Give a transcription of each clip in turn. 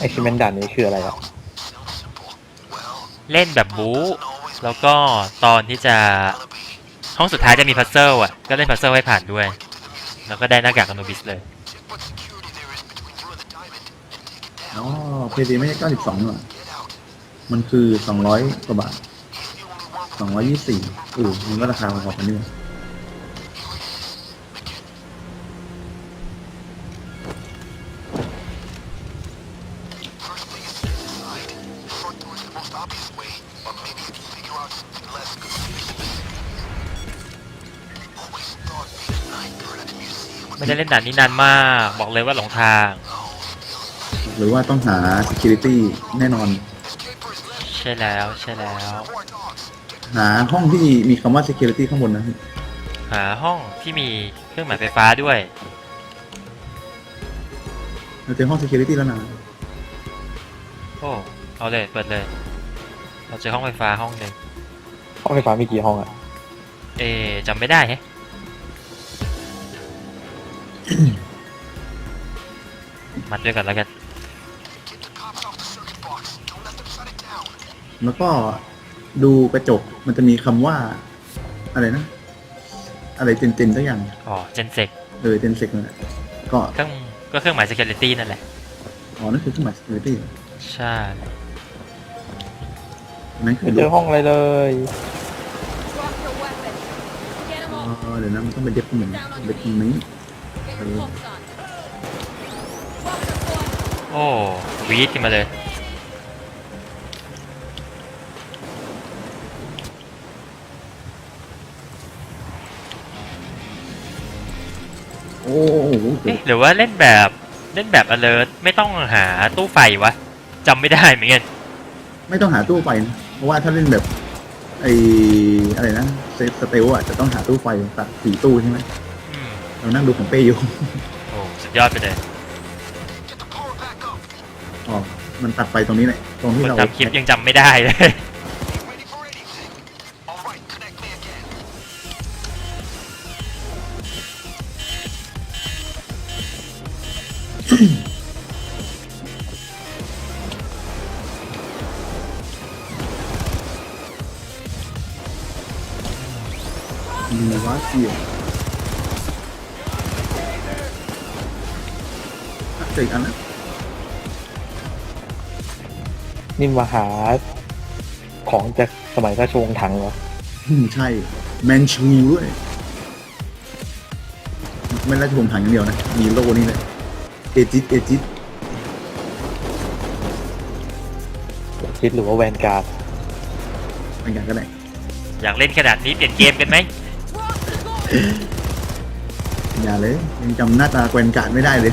ไอชิเมนด่านนี้คืออะไรอะเล่นแบบบู๊แล้วก็ตอนที่จะห้องสุดท้ายจะมีพัซเซิลอะ ก็เล่นพัซเซิลให้ผ่านด้วย แล้วก็ได้หน้ากากอโนบิสเลยอ๋อเพดีไม่ใช่เก้าสิบสองหรอมันคือสองร้อยกว่าบาทสองร้อยยี่สี่อือมันก็ราคาพอๆกันนี่ ไม่ได้เล่นด่านนี้นานมาก บอกเลยว่าหลงทาง หรือว่าต้องหา security แน่นอน ใช่แล้วใช่แล้ว หาห้องที่มีคำว่า security ข้างบนนะหาห้องที่มีเครื่องหมายไฟฟ้าด้วย เราเจอห้อง security แล้วนะโอ้เอาเลยเปิดเลย เราเจอห้องไฟฟ้าห้องหนึ่งห้องไฟฟ้ามีกี่ห้องอะเอะจำไม่ได้แฮะ มัดด้วยกันแล้วกัน แล้วก็ดูกระจกมันจะมีคำว่า อะไรนะ อะไรเจนเจนสักอย่างอ๋อ เจนเซกเออเจนเซกนั่นแหละก็เครื่องก็เครื่องหมาย security นั่นแหละ อ๋อนั่นคือเครื่องหมาย security ใช่นั่นคืไม่อเจอห้องอะไรเลย Drop your weapon. Get him อ๋ off. อเดี๋ยวนะมันต้องเป็นเด็บเหมือนเด็บตรงนี้ Get your pumps on. Drop your foot. โอ้วีดขึ้นมาเลยโอ้โหเอ๊ะหรือว่าเล่นแบบเล่นแบบ alert ไม่ต้องหาตู้ไฟวะจำไม่ได้เหมือนกันไม่ต้องหาตู้ไฟนะเพราะว่าถ้าเล่นแบบไออะไรนะเซฟสเตลอะจะต้องหาตู้ไฟตัดสี่ตู้ใช่ไหมอืม เรานั่งดูของเป้อยู่ โอ้สุดยอดไปเลยอ๋อ มันตัดไฟตรงนี้แหละตรงที่คนเราทำคลิปยังจำไม่ได้เลยมีวัดเสียอ่ ออกอันนะนี่มาหาของจากสมัยราชวงศ์ถังเหรออืมใช่แมนชูด้วยไม่ราชวงศ์ถังอย่างเดียวนะ มีโลนี่เลยเอจิตเอจิตคิดหรือว่าแวนการ์ดเป็นอย่างก็ได้อยากเล่นขนาดนี้เปลี่ยนเกมกันไหม Drop the gun. อย่าเลยยังจำหน้าตาแกวนการ์ดไม่ได้เลย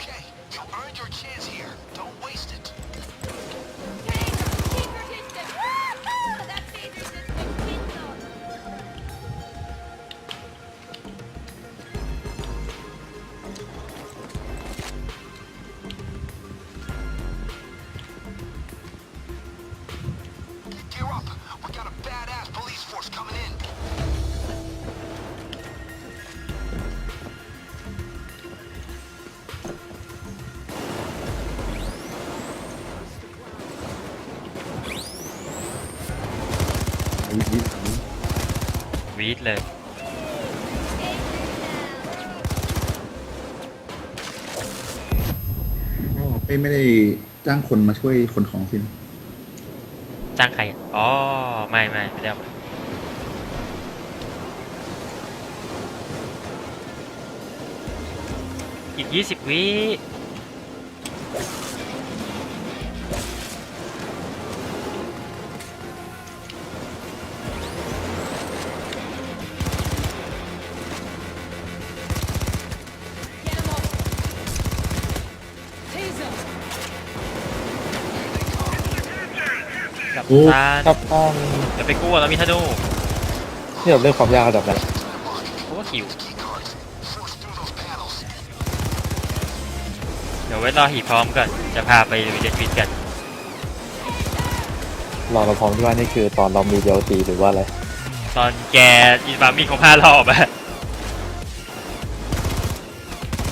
อ๋อเป้ไม่ได้จ้างคนมาช่วยคนของสินะจ้างใครอะอ๋อ ไม่ไม่ไม่ได้เอามาอีกยี่สิบวิ อ้ตาครับตั้งเดี๋ยวไปกู้แล้วมีธนูที่เราเลือกความยากระดับไหนเพราะว่าหิว Key cards. Force through those panels. ดี๋ยวไว้รอหีบพร้อมก่อน จะพาไปวิดเดนฟิตกัน รอเราพร้อมที่ว่านี่คือตอนเรามีเดียวตีหรือว่าอะไรตอนแกอินฟามีของพารอบอะ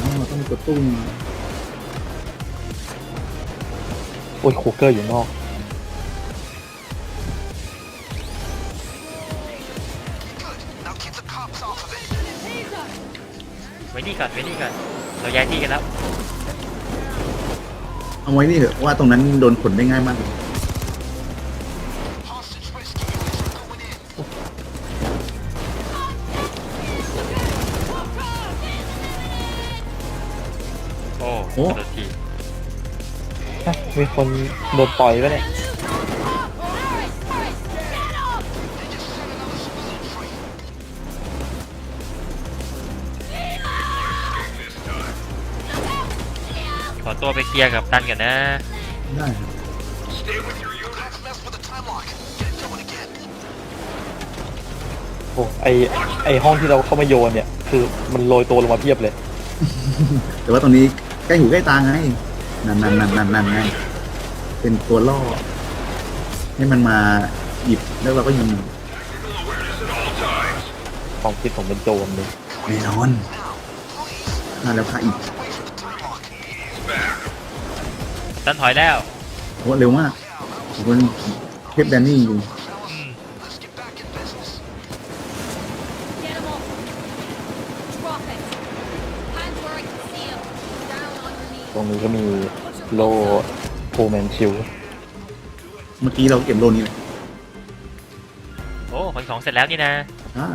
อ๋อต้องกดตุ้มโอ้ยคูเกอร์อยู่นอก นี่ก่อนไว้นี่ก่อนเราย้ายที่กันแล้วเอาไว้นี่เถอะว่าตรงนั้นโดนขนได้ง่ายมากเลย Hostage rescue units are going in. โอ้โอ้กระโดดที ฮะมีคนโดนต่อยปะเนี่ย เคลียร์กับตันกันนะ ได้ครับ Cops mess with the time lock. Get it going again. โอ้ไอไอห้องที่เราเข้ามาโยนเนี่ย คือมันโรยตัวลงมาเพียบเลย แต่ว่าตรงนี้ใกล้หูใกล้ตาไงนั่นนั่นนั่นนั่นนั่นไงเป็นตัวล่อ ให้มันมาหยิบแล้วเราก็ยิงของคิดผมเป็นโจรเลยแน่นอนพลาดแล้วพลาดอีก ตันถอยแล้วโอ้เร็วมากผมเป็นเทพแดนนี่จริงอืม Let's get back in business. Get him off. Drop it. Hands where I can see him. Down on your knees. ตรงนี้ก็มีโลโฟแมนชิลเมื่อกี้เราเก็บโลนี้เลยโอ้ขนของเสร็จแล้วนี่นะใช่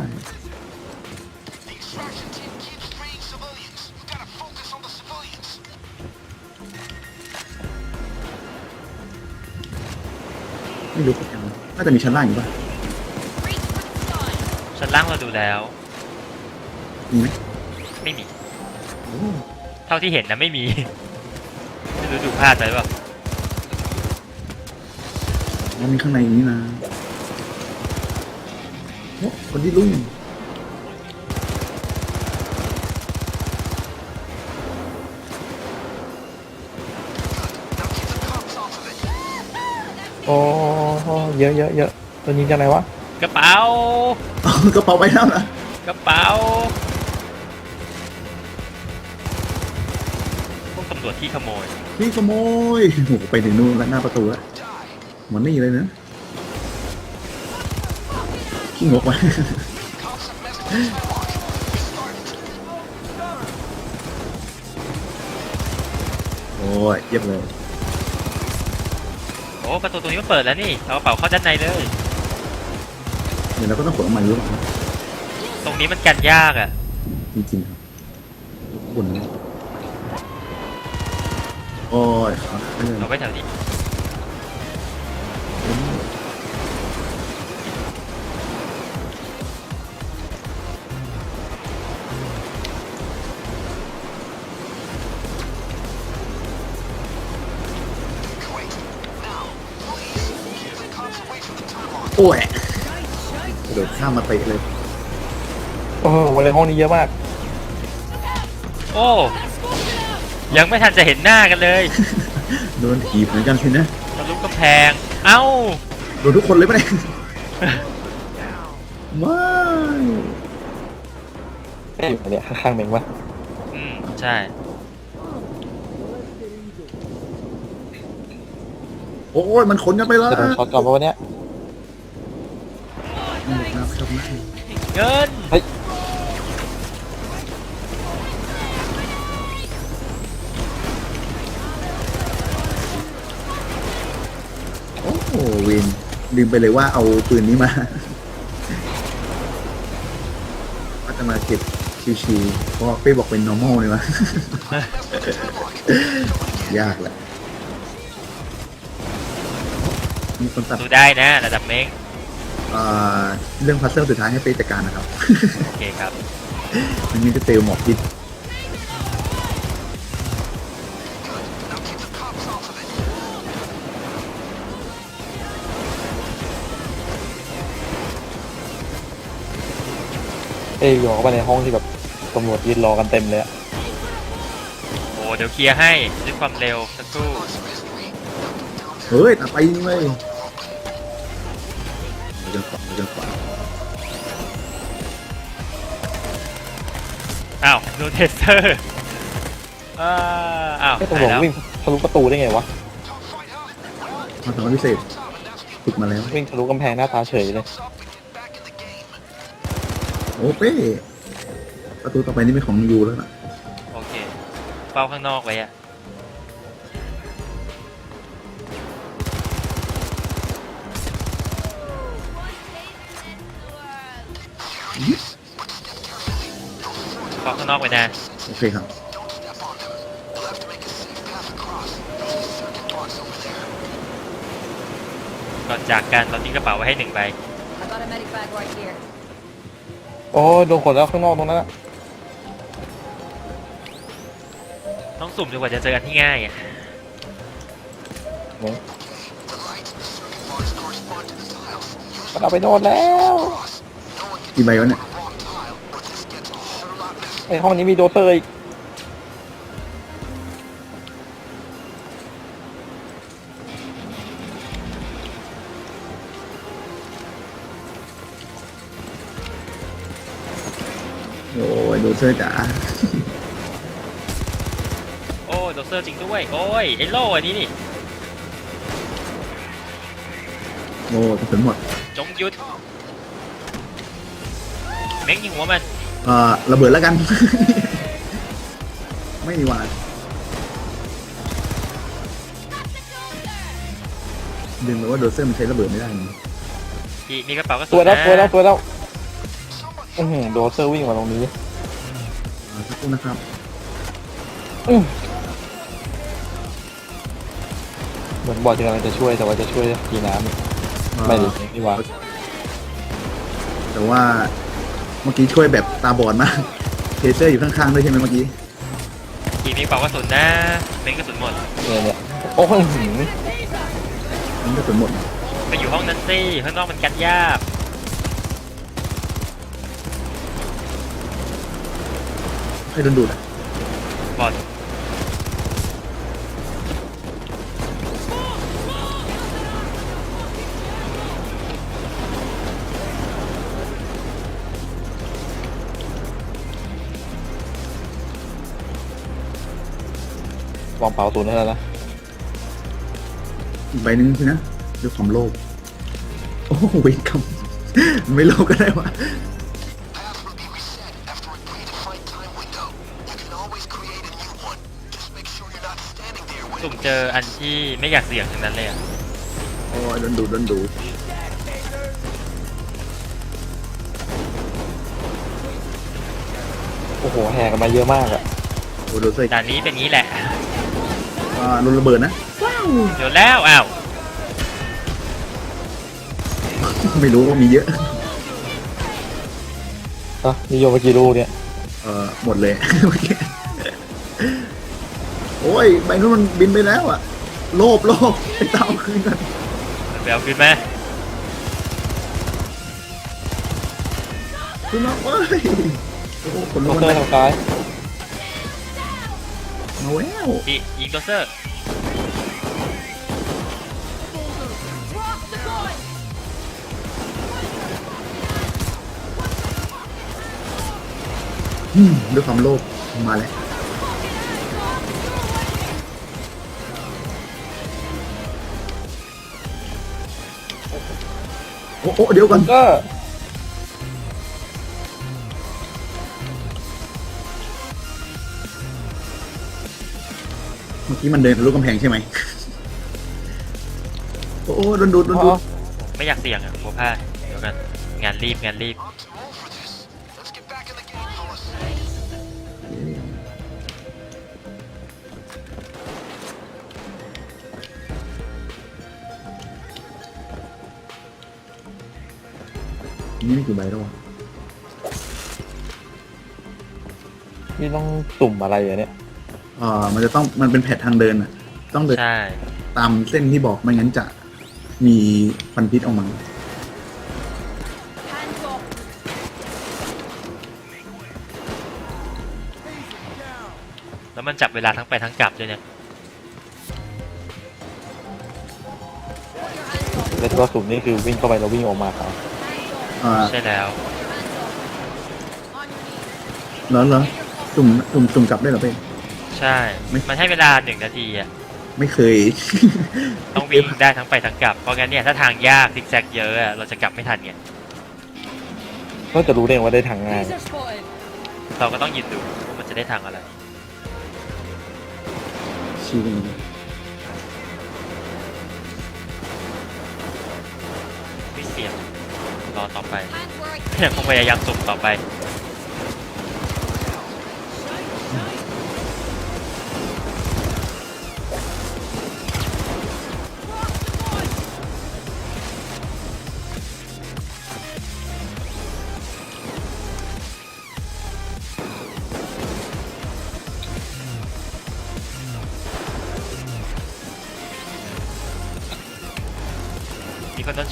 ไม่รู้เป็นยังไงน่าจะมีชั้นล่างอยู่ป่ะ Reach for the sky. ชั้นล่างเราดูแล้ว มีไหมไม่มี โอ้เท่าที่เห็นนะไม่มี ไม่รู้ดูพลาดไปหรือเปล่าแล้วมีข้างในอย่างนี้นะโอ้คนที่ลุ่ง โอ้เยอะเยอะเยอะตัวนี้จะอะไรวะ กระเป๋าเอากระเป๋าไปแล้วนะกระเป๋า พวกตำรวจที่ขโมย นี่ขโมยโอ้โหไปถึงนู่นแล้วหน้าประตูแล้วเหมือนนี่เลยนะขี้งกไว้ Cops have messed with the time lock. Restart it. โอ้ยเยียบเลยโอ้ประตูตรงนี้มันเปิดแล้วนี่เอากระเป๋าเข้าด้านในเลย เดี๋ยวเราก็ต้องขนออกมาหรือเปล่าตรงนี้มันกันยากอะจริงๆครับบุญนะโอ้ยครับ เรื่องเอาไว้แถวนี้ the time lock. โอ้ยกระโดดข้ามมาเตะเลยโอ้โหวันในห้องนี้เยอะมากโอ้ ยังไม่ทันจะเห็นหน้ากันเลยโดนถีบเหมือนกันสินะทะลุกำแพง เอ้า โดนทุกคนเลยปะเนี่ยไม่เอ๊ะอันเนี้ยข้างๆเมงวะอืม ใช่ โอ้ยมันขนกันไปแล้วจะโดนช็อตก่อนเพราะวันเนี้ย ครับครับเงินโอ้โหวินลืมไปเลยว่าเอาปืนนี้มา ก็จะมาเก็บชิวๆเพราะว่าเป้บอกเป็น normal เลยวะ ยากแหละมีคนตัด ดูได้นะ ระดับเม้ง เอ่อเรื่องพัซเซิลสุดท้ายให้เป้จัดการนะครับ โอเคครับ มันมีจะเตลหมอกพิษ Now keep the cops off of it. เอ้ยอยู่เข้าไปในห้องที่แบบตำรวจยืนรอกันเต็มเลยอะโอ้เดี๋ยวเคลียร์ให้ด้วยความเร็วสักครู่เฮ้ยตัดไปนี่เว้ย เดินขวาเดินขวาอ้าวโดนเทเซอร์อ่าอ้าวไอ้ตำรหายวจแล้ววิ่งทะลุประตูได้ไงวะ มาทำพิเศษฝึกมาแล้ว วิ่งทะลุกำแพงหน้าตาเฉยเลย โอ้เป้ประตูต่อไปนี่เป็นของยูแล้วล่ะ โอเคเฝ้าข้างนอกไว้อะ อข้างนอกไว้นะโอเคครับ ก่อนจากกันเราทิ้งกระเป๋าไว้ให้หนึ่งใบ I got a medic bag right here. โอ้ยโดนขนแล้วข้างนอกตรงนั้นอะต้องสุ่มจนกว่าจะเจออันที่ง่ายอะมันเอาไปโดนแล้ว กี่ใบวะเนี่ย ไอ้ห้องนี้มีโดเตอร์อีกโอ้ยดูเซอร์จ๋าโอ้ยโดเซอร์จริงด้วย โอ้ยไอ้โล่อันนี้นี่ โอ้กระสุนหมด จงหยุด เม้งยิงหัวมัน เอ่อระเบิดแล้วกัน ไม่มีวาดดึงไปว่าโดเซอร์มันใช้ระเบิดไม่ได้นี่อีมีกระเป๋ากระสุตัวนแล้วนะตัวแล้วตัวแล้วอือหือโดเตอร์วิ่งมาตรงนี้อ่าสักครู่นะครับ อื้อเหมือนบอดจะกำลังจะช่วยแต่ว่าจะช่วยกีน้ำอ่าไม่ดีนี่หว่าแต่ว่า เมื่อกี้ช่วยแบบตาบอดมากเทเซอร์อยู่ข้างๆด้วยใช่ไหมเมื่อกี้อีมีกระเป๋ากระสุนนะเม้งกระสุนหมดเนี่ยเนี่ยโอ้โหหืมมันกระสุนหมดไปอยู่ห้องนั้นสิข้างนอกมันกันยากให้โดนดูดอะบอด วางเป๋าศูนย์ให้แล้วนะอีกใบหนึ่งสินะด้วยความโลภโอ้โหเวรกรรมไม่โลภก็ได้วะ Path will be reset after a predefined time window. You can always create a new one. Just make sure you're not standing there when สุ่มเจออันที่ไม่อยากเสี่ยงทั้งนั้นเลยอะโอ้ยโดนดูดโดนดูดโอ้โหแห่กันมาเยอะมากอะโอ้โดนเซอร์ด่านนี้เป็นงี้แหละ อ่าโดนระเบิดนะ เดี๋ยวแล้วอ้าวไม่รู้ว่ามีเยอะ อะนิยมไปกี่ลูกเนี่ย เออหมดเลยเมื่อกี้โอ้ยใบนู้นมันบินไปแล้วอะโลภโลภไปตามคืนกันไปเอาคืนไหมคืนมาเว้ยโอ้โหคนโดลงเตอมาร์ทางซ้าย มาแล้วอียิงโดเซอร์ Drop the gun! อืมด้วยความโลภมาแล้วโอ้โอ้เดี๋ยวก่อน ก็ เมื่อกี้มันเดินทะลุกำแพงใช่ไหม โอ้โอ้โดนดูดโดนอ๋ดูอดไม่อยากเสี่ยงอะหัวผ้าดเดี๋ยวกันงานรีบงานรีบ I'm too old for this. Let's get back in the game, fellas. นี่มีกี่ใบแล้ววะนี่ต้องตุ่มอะไรอะเนี่ย อ่ามันจะต้องมันเป็นแผดทางเดินอะ ต้องเดินใช่ ตามเส้นที่บอกไม่งั้นจะมีควันพิษออกมา Hands off! เแล้วมันจับเวลาทั้งไปทั้งกลับด้วยเนี่ยแล้วที่ว่าสุ่มนี่คือวิ่งเข้าไปแล้ววิ่งออกมาครับอ่าใช่แล้วเหรอเหรอจุ่มจุ่มจุ่มกลับได้เหรอเป้ ใช่ไม่มันให้เวลาหนึ่งนาทีอะ ไม่เคย ต้องวิ่งได้ทั้งไปทั้งกลับ เพราะงั้นเนี่ยถ้าทางยากซิกแซกเยอะอะเราจะกลับไม่ทันไงก็จะรู้ได้ไงว่าได้ทางงาน Laser spotted. เราก็ต้องยืนดูว่ามันจะได้ทางอะไร ชิวไม่เสี่ยงรอต่อไป Hands where I can ยังคงพยายามสุ่มต่อไป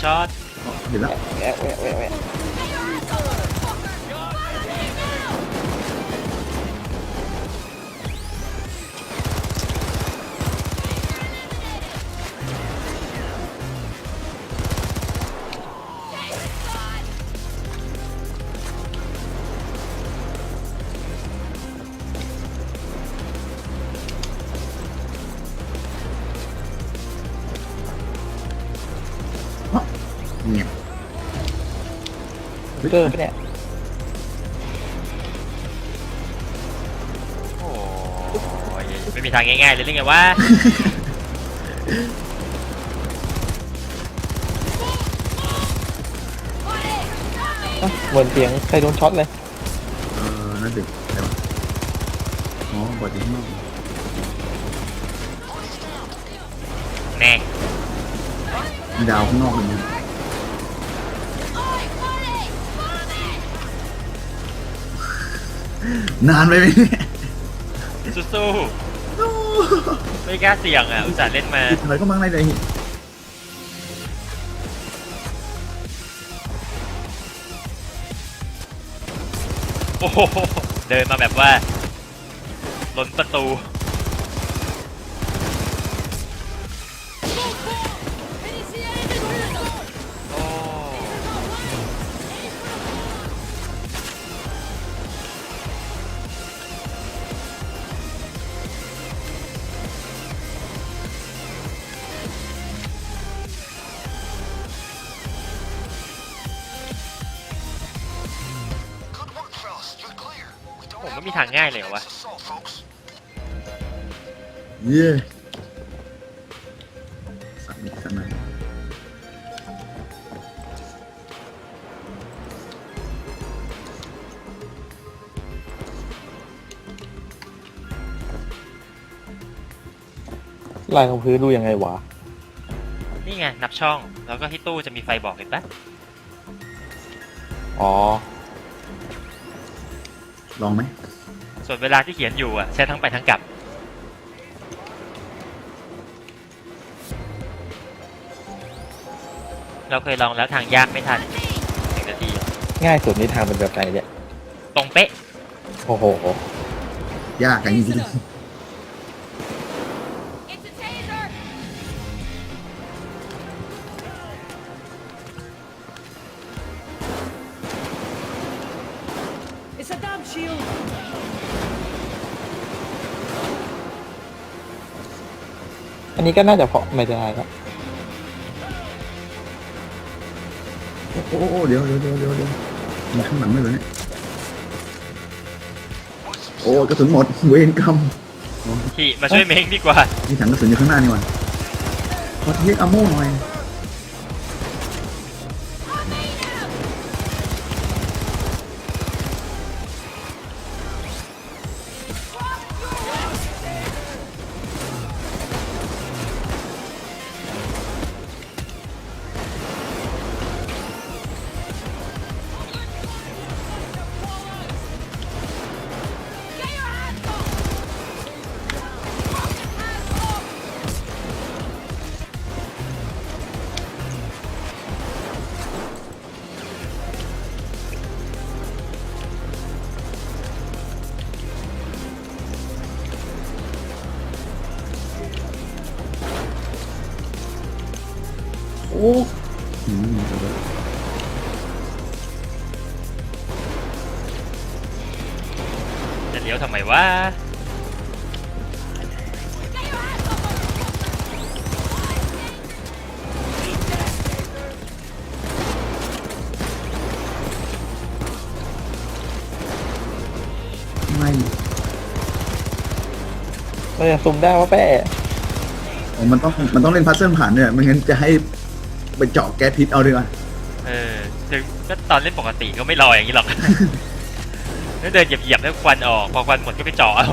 ช็อตเห็นแล้วแวะแวะแวะ เจอปะเนี่ยโอ้ยไม่มีทางง่ายๆเลยหรือไงวะ อะเหมือนเสียงใครโดนช็อตเลยเออนั่นดึกอะไรวะอ๋อบอดอยู่ข้างนอกแน่มีดาวข้างนอกเลยนะ นานไปไหมเนี่ยสู้ๆไม่กล้าเสี่ยงอะ อุตส่าห์เล่นมา ติดอะไรก็มั่งในเลยโอ้โห เดินมาแบบว่าล้นประตู ผม have ไม่มีทางง่ายเลยเหรอวะ That's all, folks. เย่สั่นสั่นหน่อยลายของพื้นดูยังไงวะ นี่ไง นับช่อง แล้วก็ที่ตู้จะมีไฟบอกเห็นปะอ๋อ ลองไหมส่วนเวลาที่เขียนอยู่อะใช้ทั้งไปทั้งกลับ เราเคยลองแล้วทางยากไม่ทันหนึ่งนาทีอะง่ายสุดนี่ทางเป็นแบบไหนเนี่ย ตรงเป๊ะ โอ้โห ยากกันจริง It's It's a damn shield! อันนี้ก็น่าจะเพาะไม่ได้ครับโอ้โหเดี๋ยวเดี๋ยวเดี๋ยวเดี๋ยวเดี๋ยวมีข้างหลังด้วยเหรอเนี่ยโอ้กระสุนหมดเวรกรรมที่มาช่วยเม้งดีกว่ามีถังกระสุนอยู่ข้างหน้านี่หว่าขอเทคอะโม่หน่อย วทำไมวะไม่เราจะซุ่มได้ว่าแป้อ๋อมันต้องมันต้องเล่นพัซเซิลผ่านเนี่ยไม่งั้นจะให้ไปเจาะแก๊สพิษเอาดีกว่าเออถึงก็ตอนเล่นปกติก็ไม่รออย่างนี้หรอก แล้วเดินเหยียบๆแล้วควันออก พอควันหมดก็ไปเจาะเอา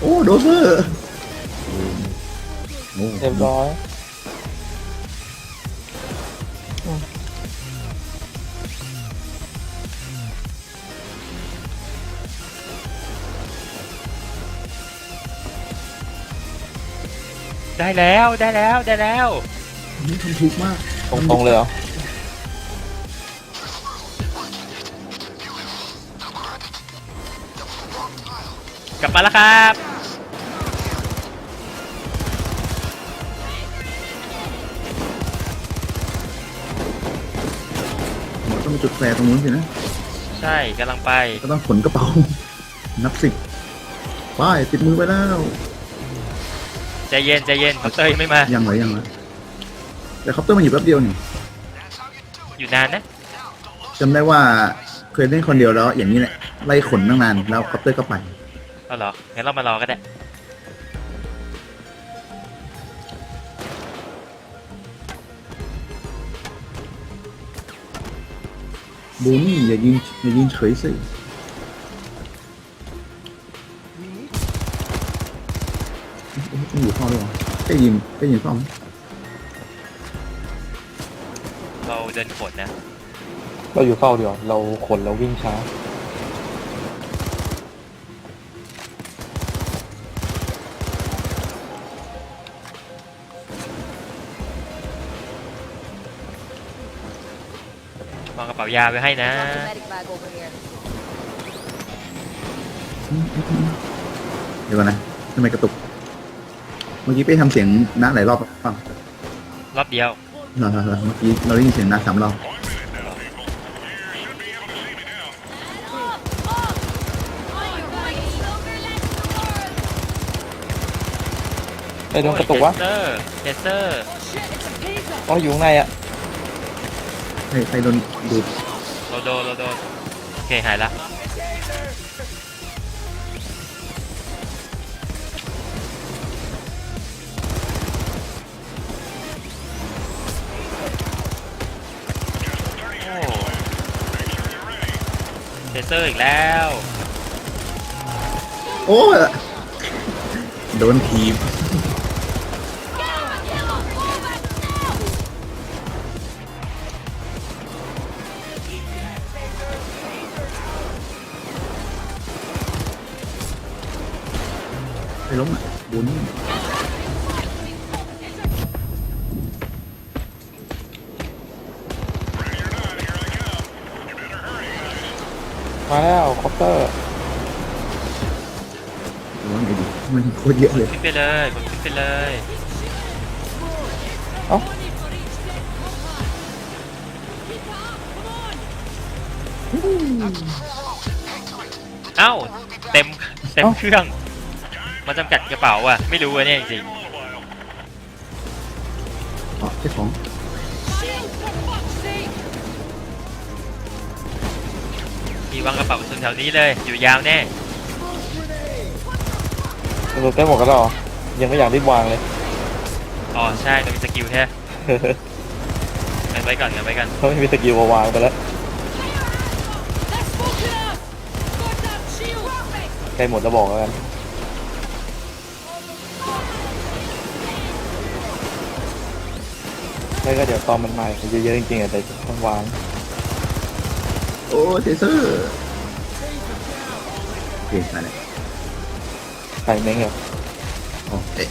โอ้โดเซอร์โอ้เรียบร้อย ได้แล้วได้แล้วได้แล้วนี่ทำถูกมากตรงๆเลยเหรอกลับมาแล้วครับมันต้องมีจุดแฟร์ตรงนู้นสินะ ใช่กำลังไปก็ต้องขนกระเป๋า นับสิบไปติดมือไปแล้ว ใจเย็นใจเย็นคอปเตอร์ยังไม่มา ยังไหวยังไหวแต่คอปเตอร์มันอยู่แป๊บเดียวนี่อยู่นานนะ จำได้ว่าเคยเล่นคนเดียวแล้ว อย่างนี้แหละไล่ขนตั้งนานแล้วคอปเตอร์ก็ไปเอาเหรอ งั้นเรามารอก็ได้ บูนี่อย่ายิงอย่ายิงเฉยสิ อ๊ะต้องอยู่เฝ้าด้วยวะแค่ยิงแค่ยิงเฝ้าไหมเราเดินขนนะเราอยู่เฝ้าเดียวาเราขนเราวิ่งช้า วางกระเป๋ายาไว้ให้นะ Drop the medic bag over here. เดี๋ยวก่อนนะทำไมกระตุก เมื่อกี้ไปทำเสียงน้าหลายรอบเปล่ารอบเดียวเหรอเหรอเหรอเมื่อกี้เราได้ยินเสียงน้าสามรอบไอ้ยโดนกระตุกวะเทเซอร์เทเซอร์อ๋ออยู่ข้างในอะใครใครโดนดูดเราโดนเราโดนโอเคหายละ เทเซอร์อีกแล้ว โอ้ยโดนทีบไปล้มอะ แล้วคอปเตอร์ล้มไอ้ดิมันโคตรเยอะเลยขึ้นไปเลยผมขึ้นไปเลยเอ้าเอ้าเต็มเต็มเครื่องมาจำกัดกระเป๋าอะ ไม่รู้อะเนี่ยจริงอ๋อเจ้าของ ๆมีวางกระเป๋ากระสุนแถวนี้เลย อยู่ยาวแน่ตำรวจได้หมดกันแล้วเหรอยังไม่อยากรีบวางเลย อ๋อใช่ต้องมีสกิลแท้งั้นไว้ก่อนงั้นไว้ก่อน เขาไม่มีสกิลมาวางไปแล้ว Let's smoke it up! Got that shield! Drop it! ใกล้หมดแล้วบอกแล้วกันแล้วก็เดี๋ยวตอนมันมาเยอะๆจริงๆอะแต่ต้องวางโอ้เทเซอร์โอเคมาเลยใส่เม้งเหรออ๋อเอ๊ะ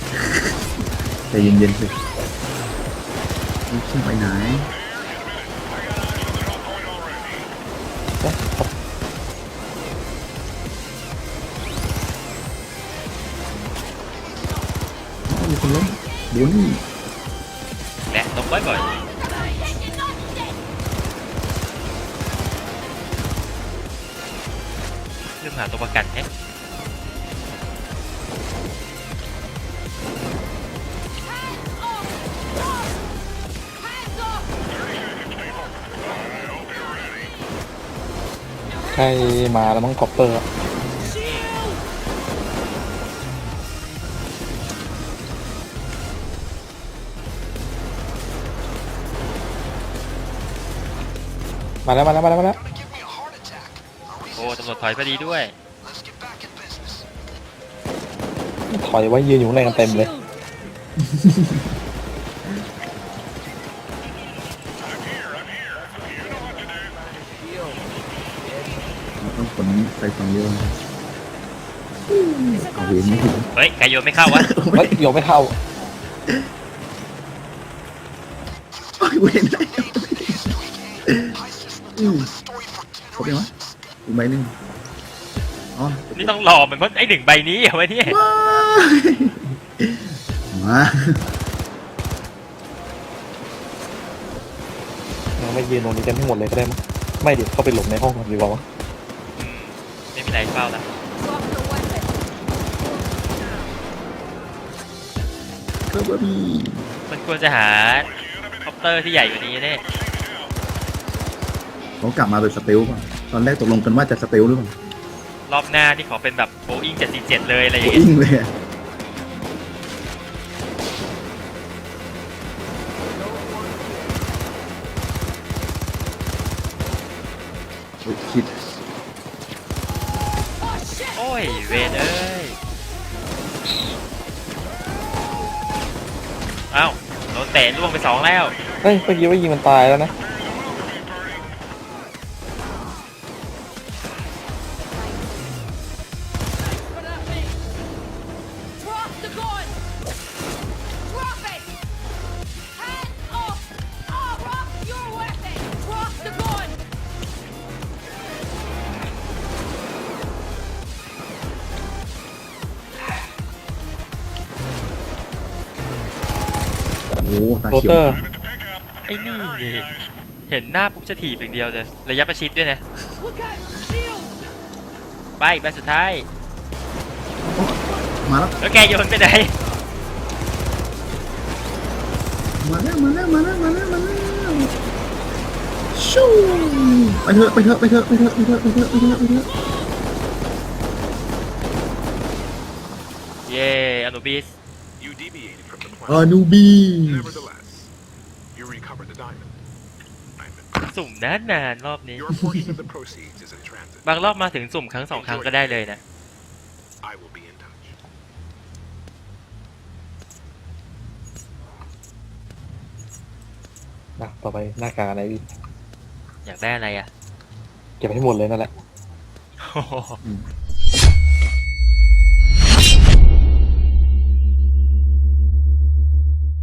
ใจเย็นๆสินี่ขึ้นไปไหนเอ๊ะครับอ๋อมีคนล้มบุญแหละ หาตัวประกันแฮะใกล้มาแล้วมั้งคอปเปอร์มาแล้วมาแล้วมาแล้วมาแล้ว Are we โอ้ตำรวจถอยพอดีด้วย Let's get back in business. ถอยไว้ยืนอยู่ข้างในกันเต็มเลยเราต้องขนไปฝั่งเดียวเอาเวนไม่ถึงเฮ้ยไกโยนไม่เข้าวะ เฮ้ยโยกไม่เข้าโอ้ยเวนได้อืมครบยังวะอีกใบหนึ่ง อ๋อนี่ต้องรอมันเพราะไอหนึ่งใบนี้เอาไว้เนี่ยว้ายมายังไม่ยืนตรงนี้กันให้หมดเลยก็ได้มั้งไม่เดี๋ยวเข้าไปหลบในห้องก่อนดีกว่าวะอืมไม่มีอะไรเฝ้าแล้ว Drop your weapon. ก็บมีมันควรจะหาคอปเตอร์ที่ใหญ่กว่านี้เนี่ยเขากลับมาเป็นสเตลป่ะตอนแรกตกลงกันว่าจะสเตลหรือเปล่า รอบหน้าที่ขอเป็นแบบโบอิง747 เลยอะไรอโอ้ย่างเงี้ย อิงเลยอะโอ้ยคิดโอ้ยเวนเอ้ยเอ้าโดนเตะล่วงไปสองแล้ว เฮ้ยเมื่อกี้ว่ายิงมันตายแล้วนะ เขียเตอวร์ ไอ้นี่นี่เห็นหน้าปุ๊บจะถีบอย่างเดียวเลย ระยะประชิดด้วยนะ Look out! Shield! ไปใบสุดท้าย มาแล้วแล้วแกโยนไปไหน มาแล้วมาแล้วมาแล้วมาแล้วมาแล้วชูไปเถอะไปเถอะไปเถอะไปเถอะไปเถอะไปเถอะไปเถอะไปเถอะเย่อนุบิส You deviated from the อา plan. นูบี Nevertheless, you recovered the diamond. I'm สุ่มนานนานๆรอบนี้ Your portion of the proceeds is in transit. บางรอบมาถึงสุ่มครั้งสองครั้งก็ได้เลยนะ I will be in touch. นะต่อไปหน้ากากอะไรดีอยากได้อะไรอะ เก็บให้หมดเลยนั่นแหละโอ้โหอืม